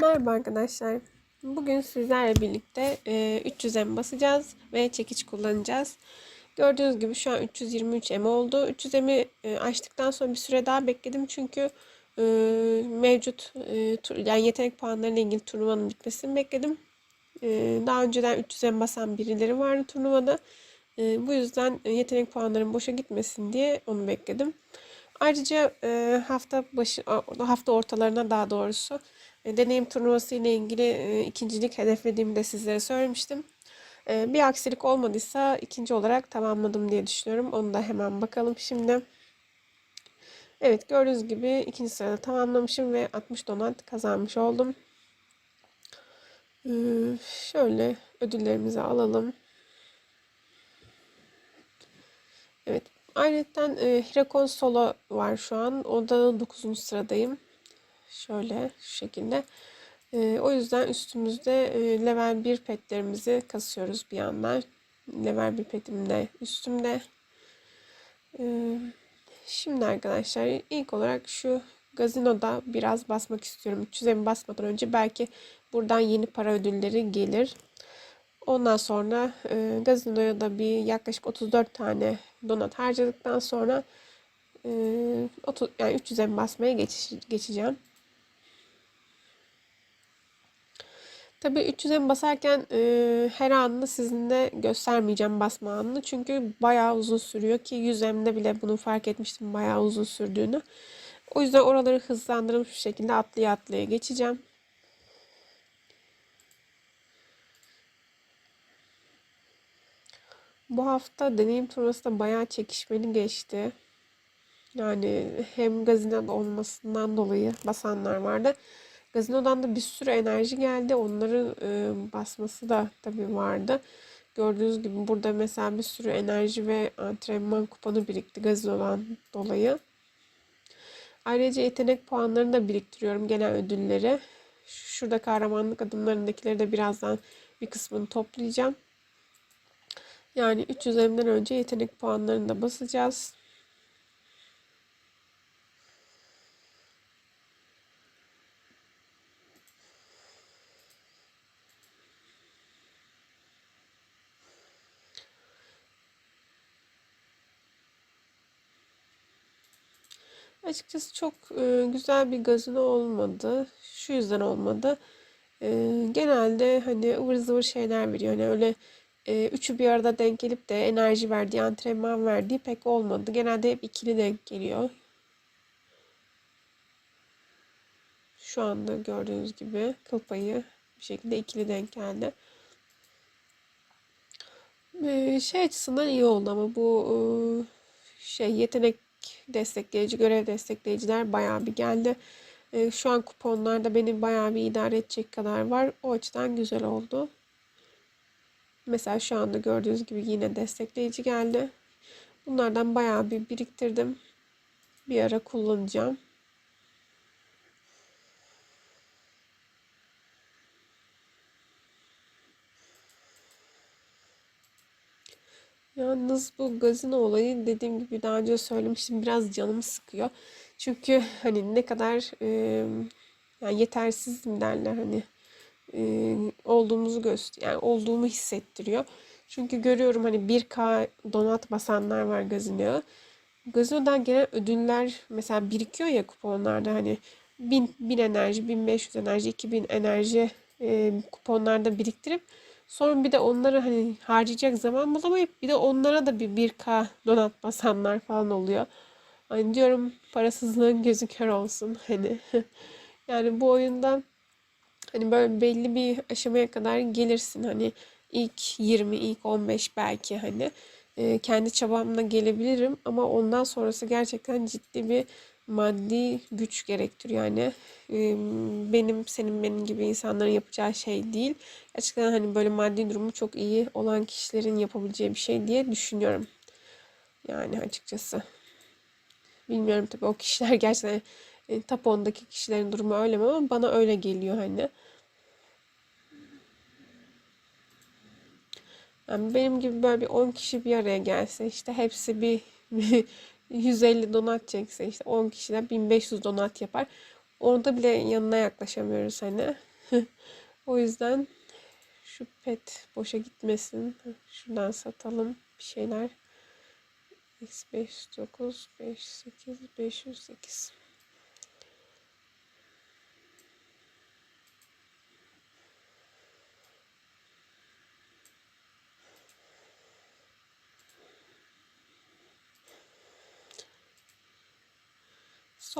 Merhaba arkadaşlar. Bugün sizlerle birlikte e, 300 M basacağız ve çekiç kullanacağız. Gördüğünüz gibi şu an 323 M oldu. 300 M'i e, açtıktan sonra bir süre daha bekledim çünkü e, mevcut e, yani yetenek puanlarıyla ilgili turnuvanın bitmesini bekledim. E, daha önceden 300 M basan birileri vardı turnuvada. E, bu yüzden e, yetenek puanlarım boşa gitmesin diye onu bekledim. Ayrıca e, hafta başı hafta ortalarına daha doğrusu e, deneyim turnuvası ile ilgili e, ikincilik hedeflediğimi de sizlere söylemiştim. E, bir aksilik olmadıysa ikinci olarak tamamladım diye düşünüyorum. Onu da hemen bakalım şimdi. Evet gördüğünüz gibi ikinci sırada tamamlamışım ve 60 donat kazanmış oldum. Şöyle ödüllerimizi alalım. Evet. Ayrıca e, Hirakon Solo var şu an. Onda 9. sıradayım. Şöyle şu şekilde. E, o yüzden üstümüzde e, level 1 petlerimizi kasıyoruz bir yandan. Level 1 petim de üstümde. E, şimdi arkadaşlar ilk olarak şu gazinoda biraz basmak istiyorum. 300'e basmadan önce belki buradan yeni para ödülleri gelir. Ondan sonra e, gazinoya da bir yaklaşık 34 tane donat harcadıktan sonra e, 30, yani 300'e basmaya geçiş, geçeceğim. Tabii 300'e basarken e, her anını sizinle göstermeyeceğim basma anını. Çünkü bayağı uzun sürüyor ki 100'emde bile bunu fark etmiştim bayağı uzun sürdüğünü. O yüzden oraları hızlandırılmış bir şekilde atlaya atlaya geçeceğim. Bu hafta deneyim turnuvası da bayağı çekişmeli geçti. Yani hem gazino olmasından dolayı basanlar vardı. Gazinodan da bir sürü enerji geldi. Onların e, basması da tabii vardı. Gördüğünüz gibi burada mesela bir sürü enerji ve antrenman kupanı birikti gazinodan dolayı. Ayrıca yetenek puanlarını da biriktiriyorum genel ödülleri. Şurada kahramanlık adımlarındakileri de birazdan bir kısmını toplayacağım. Yani 300 M'den önce yetenek puanlarını da basacağız. Açıkçası çok e, güzel bir gazino olmadı. Şu yüzden olmadı. E, genelde hani ıvır zıvır şeyler veriyor. Yani öyle e, üçü bir arada denk gelip de enerji verdiği, antrenman verdiği pek olmadı. Genelde hep ikili denk geliyor. Şu anda gördüğünüz gibi kıl payı bir şekilde ikili denk geldi. E, şey açısından iyi oldu ama bu e, şey yetenek destekleyici, görev destekleyiciler bayağı bir geldi. E, şu an kuponlarda beni bayağı bir idare edecek kadar var. O açıdan güzel oldu. Mesela şu anda gördüğünüz gibi yine destekleyici geldi. Bunlardan bayağı bir biriktirdim. Bir ara kullanacağım. Yalnız bu gazino olayı dediğim gibi daha önce söylemiştim biraz canımı sıkıyor. Çünkü hani ne kadar e, yani yetersiz mi derler hani e, olduğumuzu göster yani olduğumu hissettiriyor. Çünkü görüyorum hani 1K donat basanlar var gazinoya. Gazinodan gelen ödüller mesela birikiyor ya kuponlarda hani 1000, 1000 enerji, 1500 enerji, 2000 enerji e, kuponlarda biriktirip sonra bir de onları hani harcayacak zaman bulamayıp bir de onlara da bir 1K donat basanlar falan oluyor. Hani diyorum parasızlığın gözü kör olsun hani. yani bu oyundan Hani böyle belli bir aşamaya kadar gelirsin. Hani ilk 20, ilk 15 belki hani e, kendi çabamla gelebilirim ama ondan sonrası gerçekten ciddi bir maddi güç gerektiriyor. Yani benim senin benim gibi insanların yapacağı şey değil. Gerçekten hani böyle maddi durumu çok iyi olan kişilerin yapabileceği bir şey diye düşünüyorum. Yani açıkçası. Bilmiyorum tabii o kişiler gerçekten e, top 10'daki kişilerin durumu öyle mi ama bana öyle geliyor hani. Yani benim gibi böyle bir 10 kişi bir araya gelse işte hepsi bir 150 donat çekse işte 10 kişiden 1500 donat yapar. Orada bile yanına yaklaşamıyoruz hani. o yüzden şu pet boşa gitmesin. Şuradan satalım bir şeyler. X 509, 58, 508.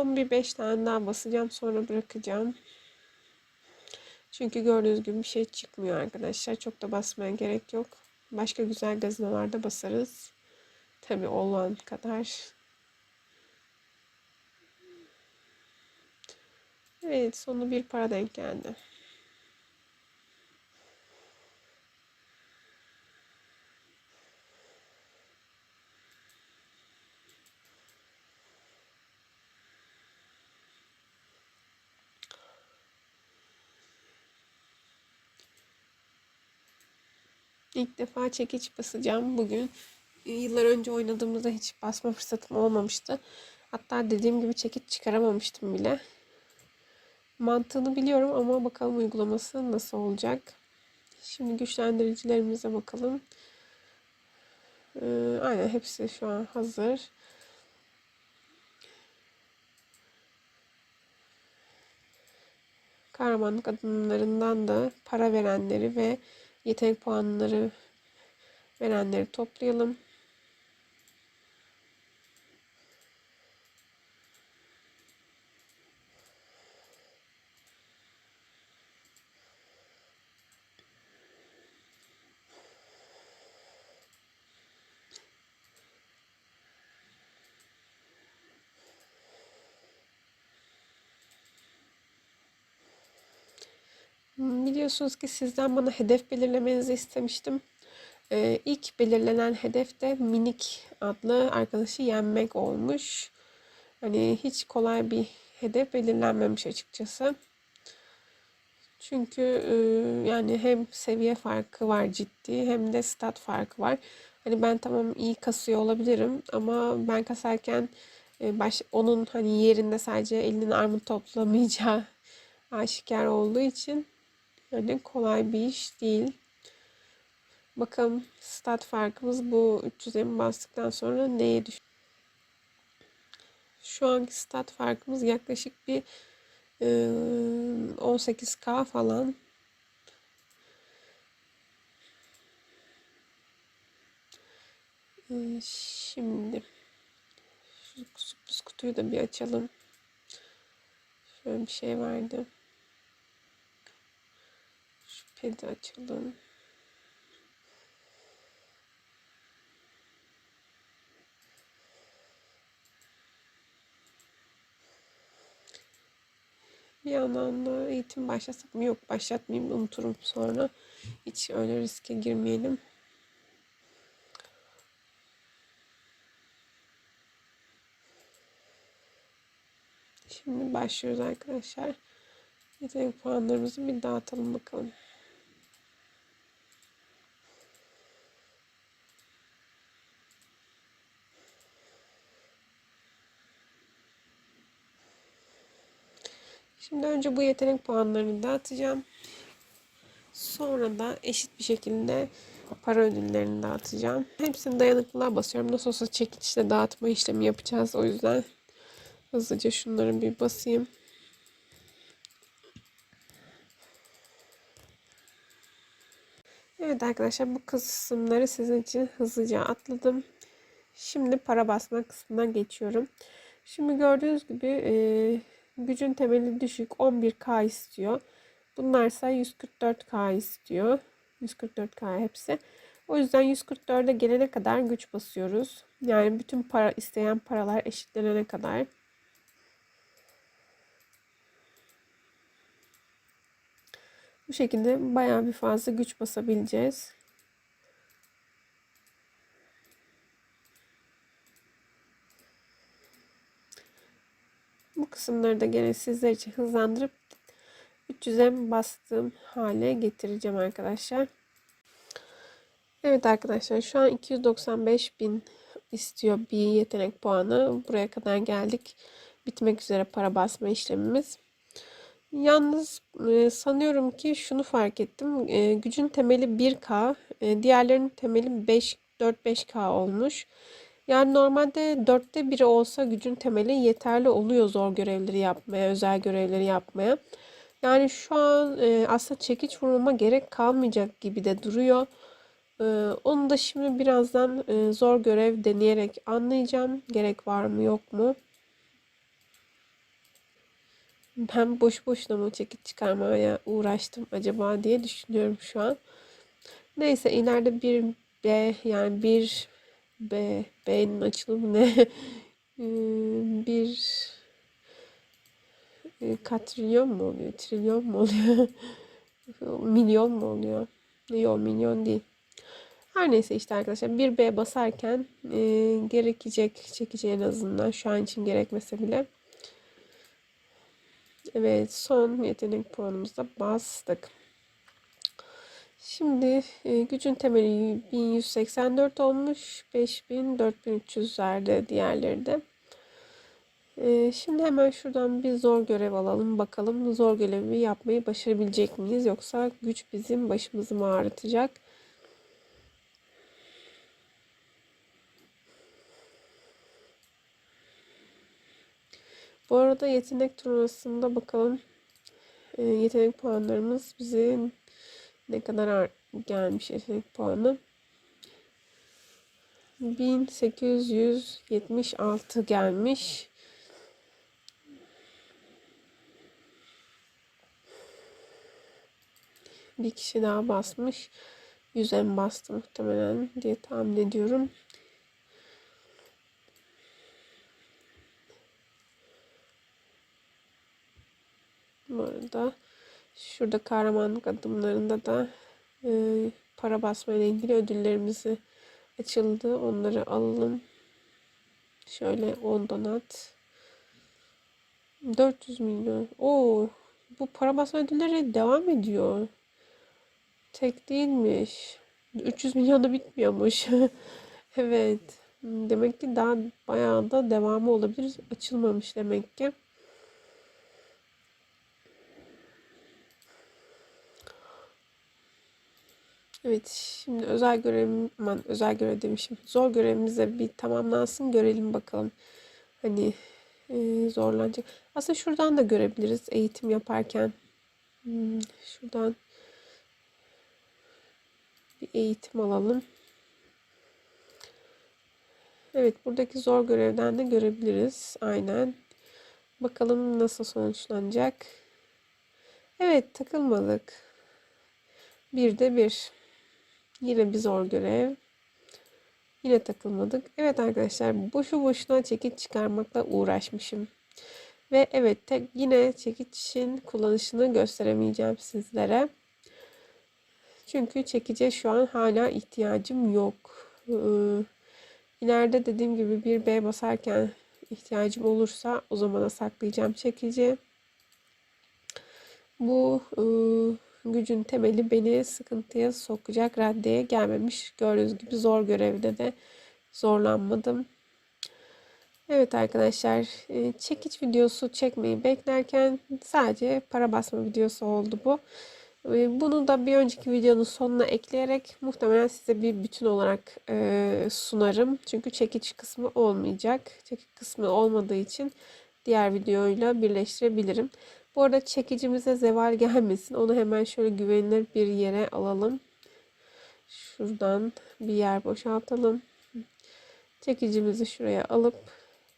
Son bir 5 tane daha basacağım sonra bırakacağım. Çünkü gördüğünüz gibi bir şey çıkmıyor arkadaşlar. Çok da basmaya gerek yok. Başka güzel gazinolarda basarız. Tabi olan kadar. Evet sonu bir para denk geldi. İlk defa çekiç basacağım bugün. Yıllar önce oynadığımızda hiç basma fırsatım olmamıştı. Hatta dediğim gibi çekiç çıkaramamıştım bile. Mantığını biliyorum ama bakalım uygulaması nasıl olacak. Şimdi güçlendiricilerimize bakalım. Ee, aynen hepsi şu an hazır. Kahramanlık adımlarından da para verenleri ve yetenek puanları verenleri toplayalım. Biliyorsunuz ki sizden bana hedef belirlemenizi istemiştim. Ee, ilk belirlenen hedef de minik adlı arkadaşı yenmek olmuş. Hani hiç kolay bir hedef belirlenmemiş açıkçası. Çünkü e, yani hem seviye farkı var ciddi hem de stat farkı var. Hani ben tamam iyi kasıyor olabilirim ama ben kasarken e, baş, onun hani yerinde sadece elinin armut toplamayacağı aşikar olduğu için yani kolay bir iş değil. Bakalım stat farkımız bu 300'e bastıktan sonra neye düşüyor? Şu anki stat farkımız yaklaşık bir 18k falan. Şimdi şu sürpriz kutuyu da bir açalım. Şöyle bir şey vardı. Pedi açalım. Bir yandan da eğitim başlasak mı? Yok başlatmayayım unuturum sonra. Hiç öyle riske girmeyelim. Şimdi başlıyoruz arkadaşlar. Yetenek puanlarımızı bir dağıtalım bakalım. Şimdi önce bu yetenek puanlarını dağıtacağım. Sonra da eşit bir şekilde para ödüllerini dağıtacağım. Hepsini dayanıklılığa basıyorum. Nasıl olsa çekiçle dağıtma işlemi yapacağız. O yüzden hızlıca şunları bir basayım. Evet arkadaşlar bu kısımları sizin için hızlıca atladım. Şimdi para basma kısmına geçiyorum. Şimdi gördüğünüz gibi e, gücün temeli düşük 11K istiyor. Bunlarsa 144K istiyor. 144K hepsi. O yüzden 144'e gelene kadar güç basıyoruz. Yani bütün para isteyen paralar eşitlenene kadar. Bu şekilde bayağı bir fazla güç basabileceğiz. Bu kısımları da gene sizler için hızlandırıp 300'e bastığım hale getireceğim arkadaşlar. Evet arkadaşlar şu an 295 bin istiyor bir yetenek puanı. Buraya kadar geldik. Bitmek üzere para basma işlemimiz. Yalnız e, sanıyorum ki şunu fark ettim. E, gücün temeli 1K, e, diğerlerinin temeli 5 4-5K olmuş. Yani normalde dörtte biri olsa gücün temeli yeterli oluyor zor görevleri yapmaya, özel görevleri yapmaya. Yani şu an e, aslında çekiç vurmama gerek kalmayacak gibi de duruyor. E, onu da şimdi birazdan e, zor görev deneyerek anlayacağım. Gerek var mı yok mu? Ben boş boşuna mı çekiç çıkarmaya uğraştım acaba diye düşünüyorum şu an. Neyse ileride bir B yani bir B B'nin açılımı ne? Ee, bir e, katrilyon mu oluyor? Trilyon mu oluyor? milyon mu oluyor? Yok milyon değil. Her neyse işte arkadaşlar bir B basarken e, gerekecek çekici en azından şu an için gerekmese bile. Evet son yetenek puanımıza bastık. Şimdi e, gücün temeli 1184 olmuş. 5000 4300'lerde diğerleri de. E, şimdi hemen şuradan bir zor görev alalım. Bakalım zor görevi yapmayı başarabilecek miyiz? Yoksa güç bizim başımızı mı ağrıtacak? Bu arada yetenek turnuvasında bakalım e, yetenek puanlarımız bizi ne kadar gelmiş yetenek puanı? 1876 gelmiş. Bir kişi daha basmış. 100 en bastı muhtemelen diye tahmin ediyorum. Bu arada şurada kahramanlık adımlarında da e, para basma ile ilgili ödüllerimizi açıldı. Onları alalım. Şöyle 10 donat. 400 milyon. Oo, bu para basma ödülleri devam ediyor. Tek değilmiş. 300 milyon da bitmiyormuş. evet. Demek ki daha bayağı da devamı olabilir. Açılmamış demek ki. Evet, şimdi özel görevim, aman özel görev demişim. Zor görevimiz bir tamamlansın, görelim bakalım. Hani e, zorlanacak. Aslında şuradan da görebiliriz eğitim yaparken. Hmm, şuradan bir eğitim alalım. Evet, buradaki zor görevden de görebiliriz. Aynen. Bakalım nasıl sonuçlanacak. Evet, takılmadık. Bir de bir. Yine bir zor görev. Yine takılmadık. Evet arkadaşlar boşu boşuna çekiç çıkarmakla uğraşmışım. Ve evet tek yine çekiçin kullanışını gösteremeyeceğim sizlere. Çünkü çekice şu an hala ihtiyacım yok. Ee, dediğim gibi bir B basarken ihtiyacım olursa o zamana saklayacağım çekici. Bu ıı, gücün temeli beni sıkıntıya sokacak raddeye gelmemiş. Gördüğünüz gibi zor görevde de zorlanmadım. Evet arkadaşlar e, çekiç videosu çekmeyi beklerken sadece para basma videosu oldu bu. E, bunu da bir önceki videonun sonuna ekleyerek muhtemelen size bir bütün olarak e, sunarım. Çünkü çekiç kısmı olmayacak. Çekiç kısmı olmadığı için diğer videoyla birleştirebilirim. Bu arada çekicimize zeval gelmesin. Onu hemen şöyle güvenilir bir yere alalım. Şuradan bir yer boşaltalım. Çekicimizi şuraya alıp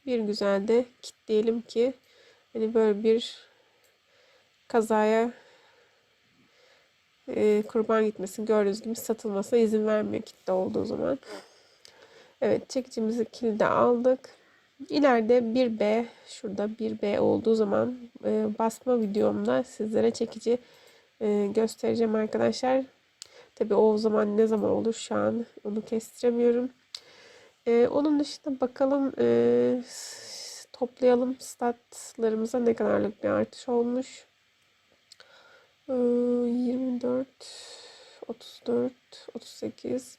bir güzel de kilitleyelim ki hani böyle bir kazaya e, kurban gitmesin. Gördüğünüz gibi satılmasına izin vermiyor kitle olduğu zaman. Evet çekicimizi kilide aldık. İleride bir B şurada bir B olduğu zaman e, basma videomda sizlere çekici e, göstereceğim arkadaşlar. Tabi o zaman ne zaman olur şu an onu kestiremiyorum. E, onun dışında bakalım e, toplayalım statlarımıza ne kadarlık bir artış olmuş. E, 24 34 38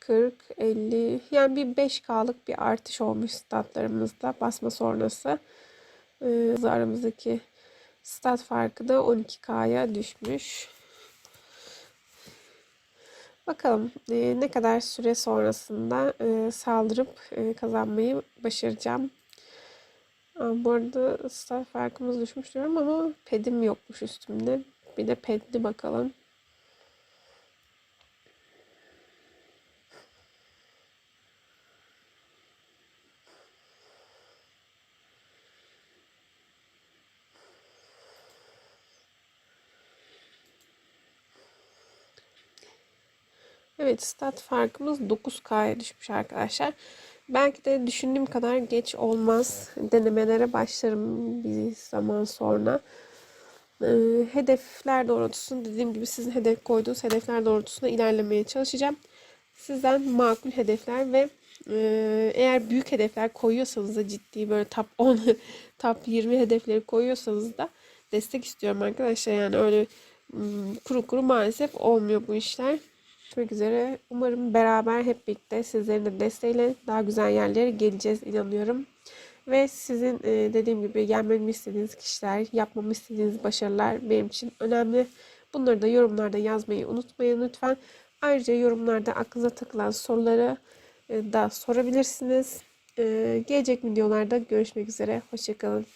40, 50 yani bir 5K'lık bir artış olmuş statlarımızda basma sonrası. Ee, aramızdaki Stat farkı da 12K'ya düşmüş. Bakalım e, ne kadar süre sonrasında e, saldırıp e, kazanmayı başaracağım. Aa, bu arada stat farkımız düşmüş diyorum ama pedim yokmuş üstümde. Bir de pedli bakalım. Evet stat farkımız 9K'ya düşmüş arkadaşlar. Belki de düşündüğüm kadar geç olmaz. Denemelere başlarım bir zaman sonra. Ee, hedefler doğrultusunda dediğim gibi sizin hedef koyduğunuz hedefler doğrultusunda ilerlemeye çalışacağım. Sizden makul hedefler ve e, eğer büyük hedefler koyuyorsanız da ciddi böyle top 10, top 20 hedefleri koyuyorsanız da destek istiyorum arkadaşlar. Yani öyle hmm, kuru kuru maalesef olmuyor bu işler. Görüşmek üzere. Umarım beraber hep birlikte sizlerin de desteğiyle daha güzel yerlere geleceğiz inanıyorum. Ve sizin e, dediğim gibi gelmemi istediğiniz kişiler, yapmamı istediğiniz başarılar benim için önemli. Bunları da yorumlarda yazmayı unutmayın lütfen. Ayrıca yorumlarda aklınıza takılan soruları e, da sorabilirsiniz. E, gelecek videolarda görüşmek üzere. Hoşçakalın.